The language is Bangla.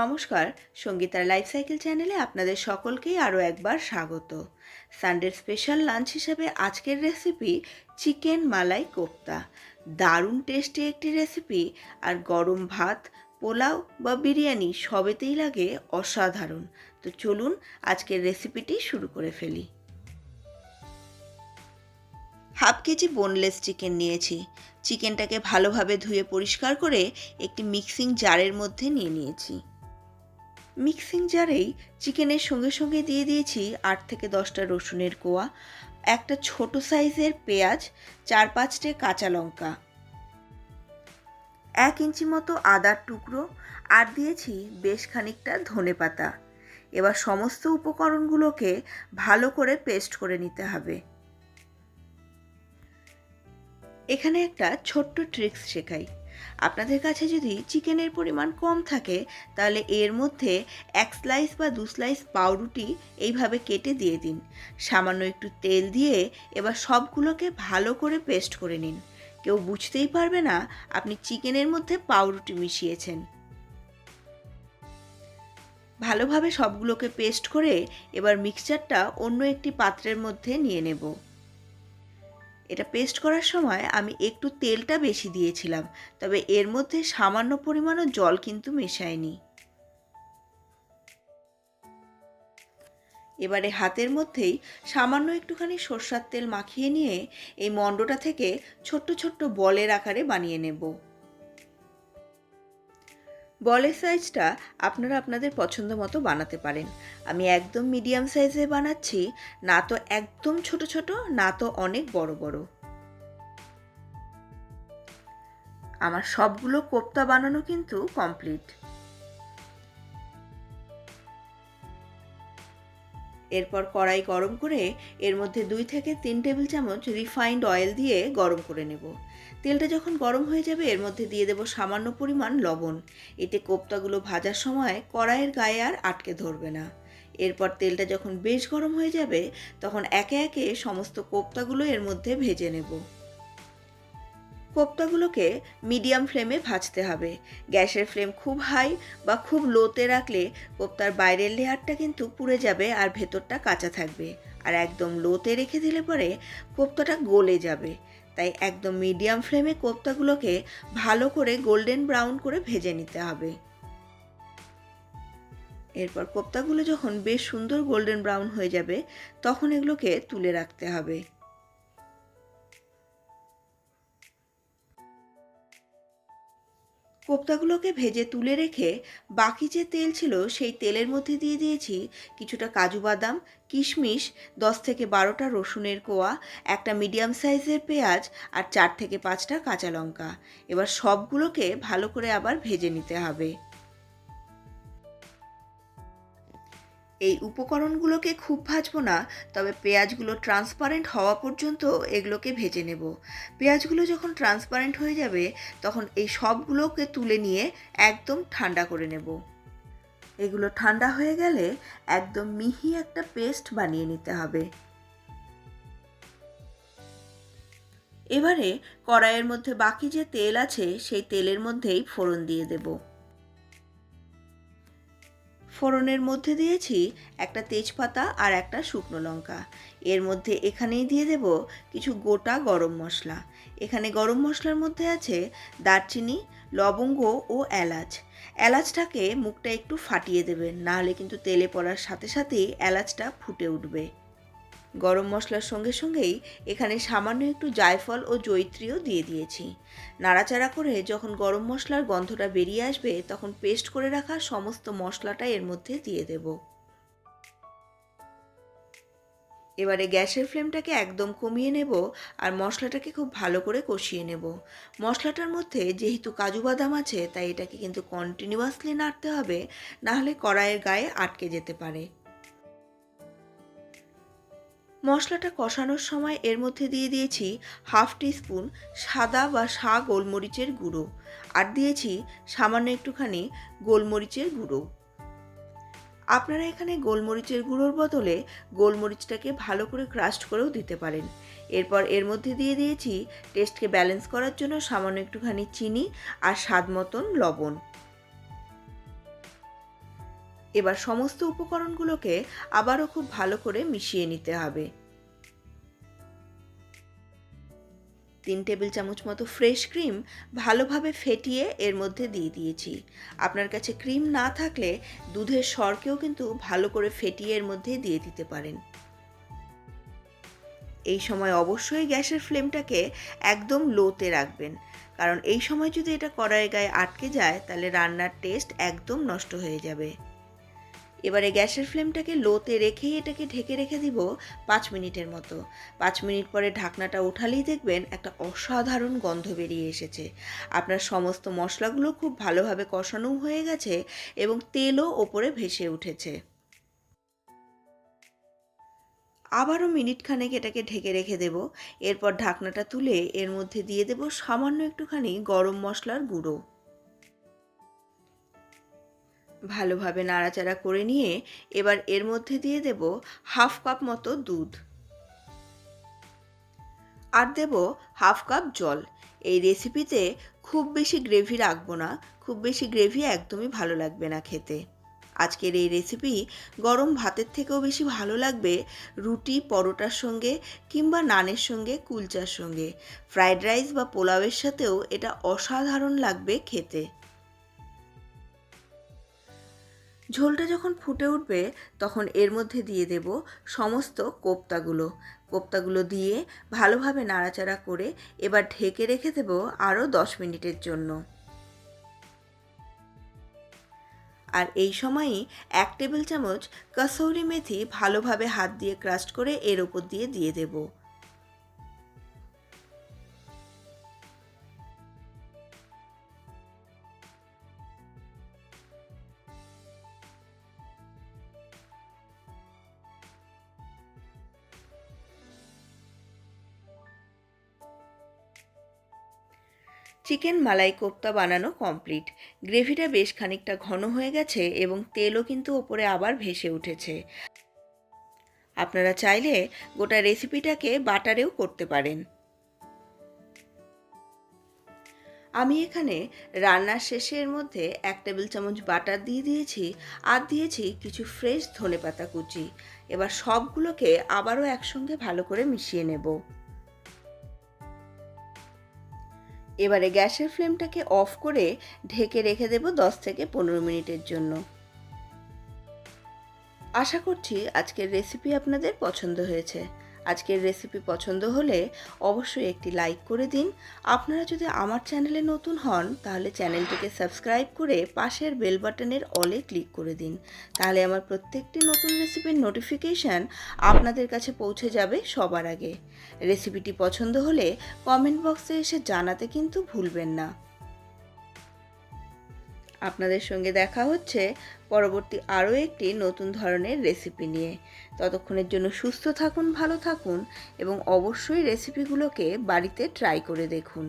নমস্কার, সঙ্গীতার লাইফ সাইকেল চ্যানেলে আপনাদের সকলকেই আরও একবার স্বাগত। সানডের স্পেশাল লাঞ্চ হিসেবে আজকের রেসিপি চিকেন মালাই কোপ্তা। দারুণ টেস্টি একটি রেসিপি আর গরম ভাত, পোলাও বা বিরিয়ানি সবেতেই লাগে অসাধারণ। তো চলুন আজকের রেসিপিটি শুরু করে ফেলি। হাফ কেজি বোনলেস চিকেন নিয়েছি। চিকেনটাকে ভালোভাবে ধুয়ে পরিষ্কার করে একটি মিক্সিং জারের মধ্যে নিয়ে নিয়েছি। মিক্সিং জারেই চিকেনের সঙ্গে সঙ্গে দিয়ে দিয়েছি আট থেকে দশটা রসুনের কোয়া, একটা ছোট সাইজের পেঁয়াজ, চার পাঁচটে কাঁচা লঙ্কা, এক ইঞ্চি মতো আদার টুকরো আর দিয়েছি বেশ খানিকটা ধনে পাতা। এবার সমস্ত উপকরণগুলোকে ভালো করে পেস্ট করে নিতে হবে। এখানে একটা ছোট্ট ট্রিক্স শেখাই। আপনাদের কাছে যদি চিকেনের পরিমাণ কম থাকে, তাহলে এর মধ্যে এক স্লাইস বা দু স্লাইস পাউরুটি এইভাবে কেটে দিয়ে দিন। সামান্য একটু তেল দিয়ে এবার সবগুলোকে ভালো করে পেস্ট করে নিন। কেউ বুঝতেই পারবে না আপনি চিকেনের মধ্যে পাউরুটি মিশিয়েছেন। ভালোভাবে সবগুলোকে পেস্ট করে এবার মিক্সচারটা অন্য একটি পাত্রের মধ্যে নিয়ে নেব। এটা পেস্ট করার সময় আমি একটু তেলটা বেশি দিয়েছিলাম, তবে এর মধ্যে সামান্য পরিমাণও জল কিন্তু মেশায়নি। এবারে হাতের মধ্যেই সামান্য একটুখানি সর্ষার তেল মাখিয়ে নিয়ে এই মণ্ডটা থেকে ছোট্ট ছোট্ট বলের আকারে বানিয়ে নেব। বলের সাইজটা আপনারা আপনাদের পছন্দ মতো বানাতে পারেন। আমি একদম মিডিয়াম সাইজে বানাচ্ছি, না তো একদম ছোট ছোট, না তো অনেক বড় বড়। আমার সবগুলো কোপ্তা বানানো কিন্তু কমপ্লিট। এরপর কড়াই গরম করে এর মধ্যে দুই থেকে তিন টেবিল চামচ রিফাইন্ড অয়েল দিয়ে গরম করে নেব। তেলটা যখন গরম হয়ে যাবে, এর মধ্যে দিয়ে দেব সামান্য পরিমাণ লবণ। এতে কোপ্তাগুলো ভাজার সময় কড়াইয়ের গায়ে আর আটকে ধরবে না। এরপর তেলটা যখন বেশ গরম হয়ে যাবে, তখন একে একে সমস্ত কোপ্তাগুলো এর মধ্যে ভেজে নেব। কোপ্তাগুলোকে মিডিয়াম ফ্লেমে ভাজতে হবে। গ্যাসের ফ্লেম খুব হাই বা খুব লোতে রাখলে কোপ্তার বাইরের লেয়ারটা কিন্তু পুড়ে যাবে আর ভেতরটা কাঁচা থাকবে। আর একদম লোতে রেখে দিলে পরে কোপ্তাটা গলে যাবে। তাই একদম মিডিয়াম ফ্লেমে কোপ্তাগুলোকে ভালো করে গোল্ডেন ব্রাউন করে ভেজে নিতে হবে। এরপর কোপ্তাগুলো যখন বেশ সুন্দর গোল্ডেন ব্রাউন হয়ে যাবে, তখন এগুলোকে তুলে রাখতে হবে। কোপ্তাগুলোকে ভেজে তুলে রেখে বাকি যে তেল ছিল সেই তেলের মধ্যে দিয়ে দিয়েছি কিছুটা কাজু বাদাম, কিশমিশ, দশ থেকে বারোটা রসুনের কোয়া, একটা মিডিয়াম সাইজের পেঁয়াজ আর চার থেকে পাঁচটা কাঁচা লঙ্কা। এবার সবগুলোকে ভালো করে আবার ভেজে নিতে হবে। এই উপকরণগুলোকে খুব ভাজবো না, তবে পেঁয়াজগুলো ট্রান্সপারেন্ট হওয়া পর্যন্ত এগুলোকে ভেজে নেব। পেঁয়াজগুলো যখন ট্রান্সপারেন্ট হয়ে যাবে, তখন এই সবগুলোকে তুলে নিয়ে একদম ঠান্ডা করে নেব। এগুলো ঠান্ডা হয়ে গেলে একদম মিহি একটা পেস্ট বানিয়ে নিতে হবে। এবারে কড়াইয়ের মধ্যে বাকি যে তেল আছে, সেই তেলের মধ্যেই ফোড়ন দিয়ে দেবো। ফোড়নের মধ্যে দিয়েছি একটা তেজপাতা আর একটা শুকনো লঙ্কা। এর মধ্যে এখানেই দিয়ে দেব কিছু গোটা গরম মশলা। এখানে গরম মশলার মধ্যে আছে দারচিনি, লবঙ্গ ও এলাচ। এলাচটাকে মুখটা একটু ফাটিয়ে দেবেন, নাহলে কিন্তু তেলে পড়ার সাথে সাথেই এলাচটা ফুটে উঠবে। গরম মশলার সঙ্গে সঙ্গেই এখানে সামান্য একটু জায়ফল ও জৈত্রীও দিয়ে দিয়েছি। নাড়াচাড়া করে যখন গরম মশলার গন্ধটা বেরিয়ে আসবে, তখন পেস্ট করে রাখা সমস্ত মশলাটা এর মধ্যে দিয়ে দেব। এবারে গ্যাসের ফ্লেমটাকে একদম কমিয়ে নেব আর মশলাটাকে খুব ভালো করে কষিয়ে নেব। মশলাটার মধ্যে যেহেতু কাজু বাদাম আছে, তাই এটাকে কিন্তু কন্টিনিউয়াসলি নাড়তে হবে, নাহলে কড়াইয়ের গায়ে আটকে যেতে পারে। মশলাটা কষানোর সময় এর মধ্যে দিয়ে দিয়েছি হাফ স্পুন সাদা বা সা গোলমরিচের গুঁড়ো আর দিয়েছি সামান্য একটুখানি গোলমরিচের গুঁড়ো। আপনারা এখানে গোলমরিচের গুঁড়োর বদলে গোলমরিচটাকে ভালো করে ক্রাস্ট করেও দিতে পারেন। এরপর এর মধ্যে দিয়ে দিয়েছি টেস্টকে ব্যালেন্স করার জন্য সামান্য একটুখানি চিনি আর স্বাদ মতন লবণ। এবার সমস্ত উপকরণগুলোকে আবারও খুব ভালো করে মিশিয়ে নিতে হবে। তিন টেবিল চামচ মতো ফ্রেশ ক্রিম ভালোভাবে ফেটিয়ে এর মধ্যে দিয়ে দিয়েছি। আপনার কাছে ক্রিম না থাকলে দুধের সরকেও কিন্তু ভালো করে ফেটিয়ে এর মধ্যে দিয়ে দিতে পারেন। এই সময় অবশ্যই গ্যাসের ফ্লেমটাকে একদম লোতে রাখবেন। কারণ এই সময় যদি এটা কড়াইয়ের গায়ে আটকে যায়, তাহলে রান্নার টেস্ট একদম নষ্ট হয়ে যাবে। এবারে গ্যাসের ফ্লেমটাকে লোতে রেখেই এটাকে ঢেকে রেখে দিব পাঁচ মিনিটের মতো। পাঁচ মিনিট পরে ঢাকনাটা উঠালেই দেখবেন একটা অসাধারণ গন্ধ বেরিয়ে এসেছে। আপনার সমস্ত মশলাগুলো খুব ভালোভাবে কষানো হয়ে গেছে এবং তেলও ওপরে ভেসে উঠেছে। আবারও মিনিট খানেক এটাকে ঢেকে রেখে দেব। এরপর ঢাকনাটা তুলে এর মধ্যে দিয়ে দেব সামান্য একটুখানি গরম মশলার গুঁড়ো। ভালোভাবে নাড়াচাড়া করে নিয়ে এবার এর মধ্যে দিয়ে দেব হাফ কাপ মতো দুধ। আর দেব হাফ কাপ জল। এই রেসিপিতে খুব বেশি গ্রেভি রাখব না, খুব বেশি গ্রেভি একদমই ভালো লাগবে না খেতে। আজকের এই রেসিপি গরম ভাতের থেকেও বেশি ভালো লাগবে রুটি, পরোটার সঙ্গে কিংবা নানের সঙ্গে, কুলচার সঙ্গে। ফ্রাইড রাইস বা পোলাওয়ের সাথেও এটা অসাধারণ লাগবে খেতে। ঝোলটা যখন ফুটে উঠবে, তখন এর মধ্যে দিয়ে দেব সমস্ত কোপ্তাগুলো। কোপ্তাগুলো দিয়ে ভালোভাবে নাড়াচাড়া করে এবার ঢেকে রেখে দেব আরও দশ মিনিটের জন্য। আর এই সময়ই এক টেবিল চামচ কাসৌরি মেথি ভালোভাবে হাত দিয়ে ক্রাস্ট করে এর ওপর দিয়ে দিয়ে দেবো। চিকেন মালাই কোপ্তা বানানো কমপ্লিট। গ্রেভিটা বেশ খানিকটা ঘন হয়ে গেছে এবং তেলও কিন্তু ওপরে আবার ভেসে উঠেছে। আপনারা চাইলে গোটা রেসিপিটাকে বাটারেও করতে পারেন। আমি এখানে রান্নার শেষের মধ্যে এক টেবিল চামচ বাটার দিয়ে দিয়েছি আর দিয়েছি কিছু ফ্রেশ ধনেপাতা কুচি। এবার সবগুলোকে আবারও একসঙ্গে ভালো করে মিশিয়ে নেব। এবারে গ্যাসের ফ্লেমটাকে অফ করে ঢেকে রেখে দেব দশ থেকে পনেরো মিনিটের জন্য। আশা করছি আজকের রেসিপি আপনাদের পছন্দ হয়েছে। আজকের রেসিপি পছন্দ হলে অবশ্যই একটি লাইক করে দিন। আপনারা যদি আমার চ্যানেলে নতুন হন, তাহলে চ্যানেলটিকে সাবস্ক্রাইব করে পাশের বেল বাটনের অলে ক্লিক করে দিন। তাহলে আমার প্রত্যেকটি নতুন রেসিপির নোটিফিকেশান আপনাদের কাছে পৌঁছে যাবে সবার আগে। রেসিপিটি পছন্দ হলে কমেন্ট বক্সে এসে জানাতে কিন্তু ভুলবেন না। আপনাদের সঙ্গে দেখা হচ্ছে পরবর্তী আরও একটি নতুন ধরনের রেসিপি নিয়ে। ততক্ষণের জন্য সুস্থ থাকুন, ভালো থাকুন এবং অবশ্যই রেসিপিগুলোকে বাড়িতে ট্রাই করে দেখুন।